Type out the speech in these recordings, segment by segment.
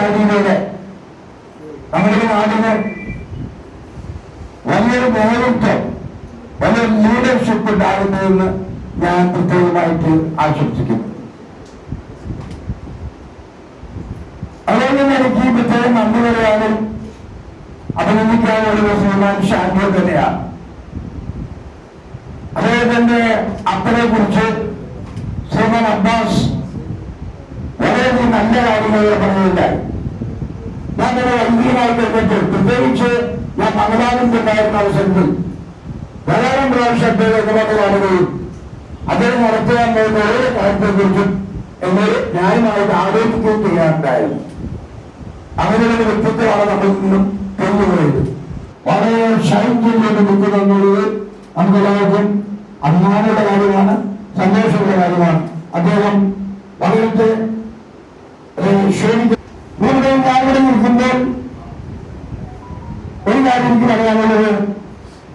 ശൈലിയിലൂടെ നമ്മുടെ നാടിന് വലിയൊരു നേതൃത്വം വലിയൊരു ലീഡർഷിപ്പ് ഉണ്ടാകുന്നതെന്ന് ഞാൻ പ്രത്യേകമായിട്ട് ആശംസിക്കുന്നു. അതുകൊണ്ട് തന്നെ എനിക്ക് ഈ പ്രത്യേകം നന്ദി പറയാനും അഭിനന്ദിക്കാനുള്ള ശ്രീമാൻ ഷാൻഡോ തന്നെയാണ്. അദ്ദേഹത്തിന്റെ അപ്പനെ കുറിച്ച് ശ്രീമാൻ അബ്ബാസ് വളരെയധികം നല്ല കാര്യങ്ങൾ പറയുകയുണ്ടായി ഞാൻ തന്നെ വൈദികനായി കഴിഞ്ഞിട്ട് പ്രത്യേകിച്ച് ഞാൻ മംഗലാപുരത്തുണ്ടായിരുന്ന അവസരത്തിൽ ധാരാളം പ്രാവശ്യം അദ്ദേഹം കാണുകയും അദ്ദേഹം നടത്തുവാൻ പോകുന്ന ഓരോ കാര്യത്തെക്കുറിച്ചും എന്നെ ന്യായമായിട്ട് ആലോചിക്കുകയും ചെയ്യാറുണ്ടായിരുന്നു. അങ്ങനെയുള്ള വ്യക്തിത്വമാണ് നമ്മൾ നിന്നും തെളിഞ്ഞുപോയത് വളരെ ഷൈൻ ചെയ്തുകൊണ്ട് നിൽക്കുന്നു എന്നുള്ളത് നമുക്ക് എല്ലാവർക്കും അഭിമാനമുള്ള കാര്യമാണ് സന്തോഷമുള്ള കാര്യമാണ്. അദ്ദേഹം വളരെ ക്ഷണിക്കും ഇവിടെ ഞാനിവിടെ നിൽക്കുമ്പോൾ ഒരു കാര്യം എനിക്ക് പറയാനുള്ളത്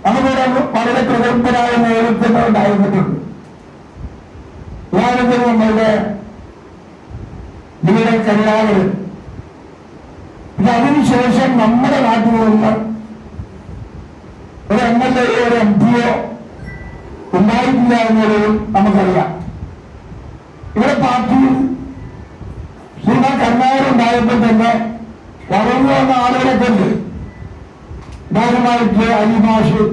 അതുപോലെ വളരെ പ്രഗത്ഭരായ നേതൃത്വങ്ങൾ ഉണ്ടായിരുന്നിട്ടുണ്ട് നമ്മളുടെ ഇവിടെ കരുണാകരൻ പിന്നെ അതിനുശേഷം നമ്മുടെ നാട്ടിൽ നിന്ന് ഒരു എം എൽ എയോ ഒരു എം പിയോ ഉണ്ടായിട്ടില്ല എന്നുള്ളത് നമുക്കറിയാം. ഇവിടെ പാർട്ടിയിൽ ശ്രീമാൻ കരുണാകരൻ ഉണ്ടായപ്പോൾ തന്നെ വളർന്നു വന്ന ആളുകളൊക്കെ ഉണ്ട് ഉദാഹരണമായിട്ട് അലിമാഷ്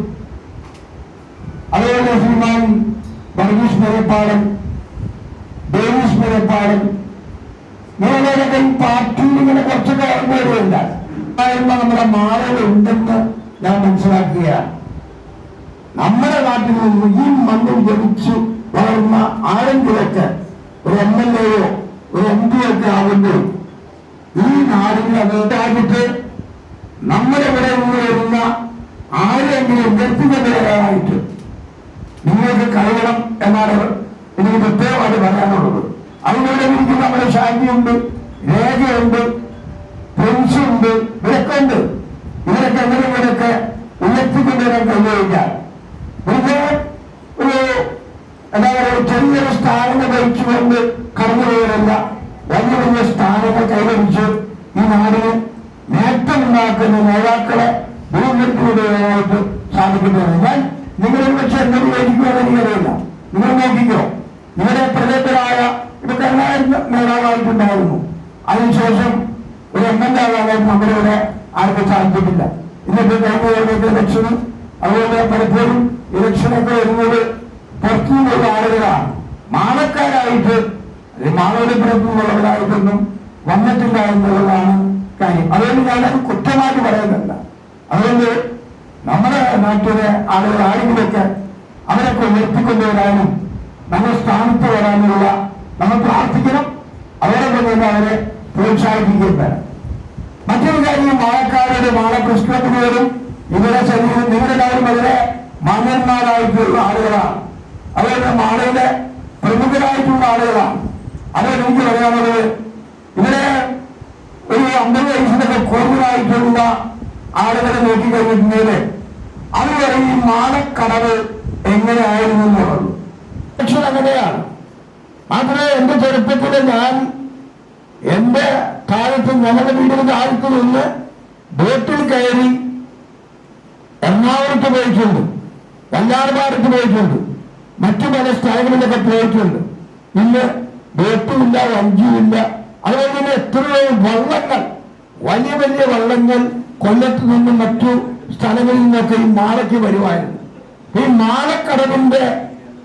അതേപോലെ ശ്രീമാൻ വർഗീസ് മെരപ്പാടൻ ഡേവിസ് മെരപ്പാടൻ നിങ്ങളൊക്കെ ഈ പാർട്ടിയിൽ ഇങ്ങനെ കുറച്ചൊക്കെ ഓർമ്മയുണ്ട് നമ്മുടെ മാറലുണ്ടെന്ന് ഞാൻ മനസ്സിലാക്കുകയാണ്. നമ്മുടെ നാട്ടിൽ നിന്ന് ഈ മണ്ണിൽ ജനിച്ചു വളർന്ന ആരെങ്കിലൊക്കെ ഒരു എം എൽ എയോ ഒരു എം പിയൊക്കെ ഒക്കെ ആകുമ്പോൾ ഈ നാടിനെ അതുണ്ടാക്കിട്ട് നമ്മുടെ ഇവിടെ നിന്ന് വരുന്ന ആരെങ്കിലും വ്യക്തിഗതരായിട്ട് നിങ്ങൾക്ക് കഴിയണം എന്നാണ് എനിക്ക് പ്രത്യേകമായിട്ട് പറയാനുള്ളത്. അതിലൂടെ എനിക്ക് നമ്മുടെ ശാന്തിയുണ്ട് രേഖയുണ്ട് പെൻഷനുണ്ട് ഇവരൊക്കെ ഉണ്ട് ഇവരൊക്കെ എങ്ങനെ ഇവരൊക്കെ ഉയർത്തിക്കൊണ്ടുവരാൻ കഴിയുകയില്ല ഇത് ഒരു എന്താ പറയുക ചെറിയൊരു സ്ഥാനങ്ങൾ വഹിച്ചുകൊണ്ട് കടന്നു പോയതല്ല വലിയ വലിയ സ്ഥാനങ്ങൾ കൈവരിച്ച് ഈ നാടിന് നേട്ടമുണ്ടാക്കുന്ന നേതാക്കളെ വീണ്ടെടുത്തുകൊണ്ടുവരാനായിട്ട് സാധിക്കുന്നത് ഞാൻ നിങ്ങളിൽ വെച്ച് എന്തെങ്കിലും മേടിക്കുമെന്ന് എനിക്കറിയില്ല. നിങ്ങൾ നോക്കിക്കോ. നിങ്ങളുടെ പ്രഗത്ഭരായ ഇപ്പൊ കരുണാകരൻ നേതാവായിട്ടുണ്ടായിരുന്നു. അതിനുശേഷം ഒരു എം എൽ എ ആകാനായിട്ട് നമ്മുടെ ഇവിടെ ആർക്കും സാധിച്ചിട്ടില്ല. ഇന്നിപ്പോ കഴിഞ്ഞ ഇലക്ഷനും അതുപോലെ പലപ്പോഴും ഇലക്ഷനൊക്കെ വരുന്നത് പുറത്തു നിന്നുള്ള ആളുകളാണ്. മാനക്കാരായിട്ട് മാനവരുടെ പുറത്തു നിന്നുള്ളവരായിട്ടൊന്നും വന്നിട്ടില്ല എന്നുള്ളതാണ് കാര്യം. അതുകൊണ്ട് ഞാനത് കുറ്റമായിട്ട് പറയുന്നില്ല. അതുകൊണ്ട് നമ്മുടെ നാട്ടിലെ ആളുകൾ ആരെങ്കിലൊക്കെ അവരൊക്കെ ഉയർത്തിക്കൊണ്ടുവരാനും നമ്മൾ സ്ഥാനത്ത് വരാനുള്ള നമ്മൾ പ്രാർത്ഥിക്കണം. അവരൊക്കെ തന്നെ അവരെ പ്രോത്സാഹിപ്പിക്കുകയും വേണം. മറ്റൊരു കാര്യം വാഴക്കാരുടെ വാഴകൃഷ്ണത്തിനോടും ഇവരെ ശരീരം നിങ്ങളെല്ലാവരും വളരെ മാന്യന്മാരായിട്ടുള്ള ആളുകളാണ്. അവരുടെ മാളയുടെ പ്രമുഖരായിട്ടുള്ള ആളുകളാണ്. അതുകൊണ്ട് എനിക്ക് പറയാനുള്ളത് ഇവരെ ഒരു അമ്പത് വയസ്സിനൊക്കെ കൂടുതലായിട്ടുള്ള ആളുകളെ നോക്കിക്കഴിഞ്ഞിട്ടുണ്ടെങ്കിൽ അവർ പറയും ഈ മാലക്കടവ് എങ്ങനെയായിരുന്നു എന്നുള്ളത്. പക്ഷെ അങ്ങനെയാണ്. മാത്രമേ എന്റെ ചെറുപ്പത്തിൽ ഞാൻ എന്റെ കാലത്ത് ഞങ്ങളുടെ വീടിന്റെ കാലത്ത് നിന്ന് ബോട്ടിൽ കയറി എറണാകുളത്ത് പോയിട്ടുണ്ട്. വല്ലാർപാടത്ത് പോയിട്ടുണ്ട്. മറ്റു പല സ്ഥലങ്ങളിലൊക്കെ പോയിട്ടുണ്ട്. ഇന്ന് ബോട്ടുമില്ല വഞ്ചിയുമില്ല അതുപോലെ എത്രയോ വള്ളങ്ങൾ വലിയ വലിയ വള്ളങ്ങൾ കൊല്ലത്ത് നിന്നും മറ്റു സ്ഥലങ്ങളിൽ നിന്നൊക്കെ ഈ മാളയ്ക്ക് വരുമായിരുന്നു. ഈ മാളക്കടവിന്റെ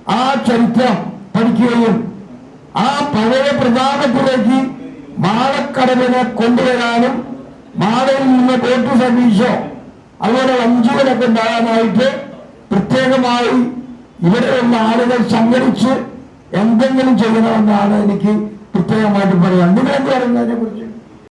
ആ ചരിത്രം പഠിക്കുകയും ആ പഴയ പ്രധാനത്തിലേക്ക് മാളക്കടവിനെ കൊണ്ടുവരാനും മാളയിൽ നിന്ന് ബോട്ട് സർവീസോ അതുപോലെ വഞ്ചികളൊക്കെ ഉണ്ടാകാനായിട്ട് പ്രത്യേകമായി ഇവിടെയുള്ള ആളുകൾ സംഘടിച്ച് എന്തെങ്കിലും ചെയ്യണമെന്നാണ് എനിക്ക് പ്രത്യേകമായിട്ട് പറയാം. നിങ്ങൾ എന്ത് പറയുന്നതിനെ കുറിച്ച്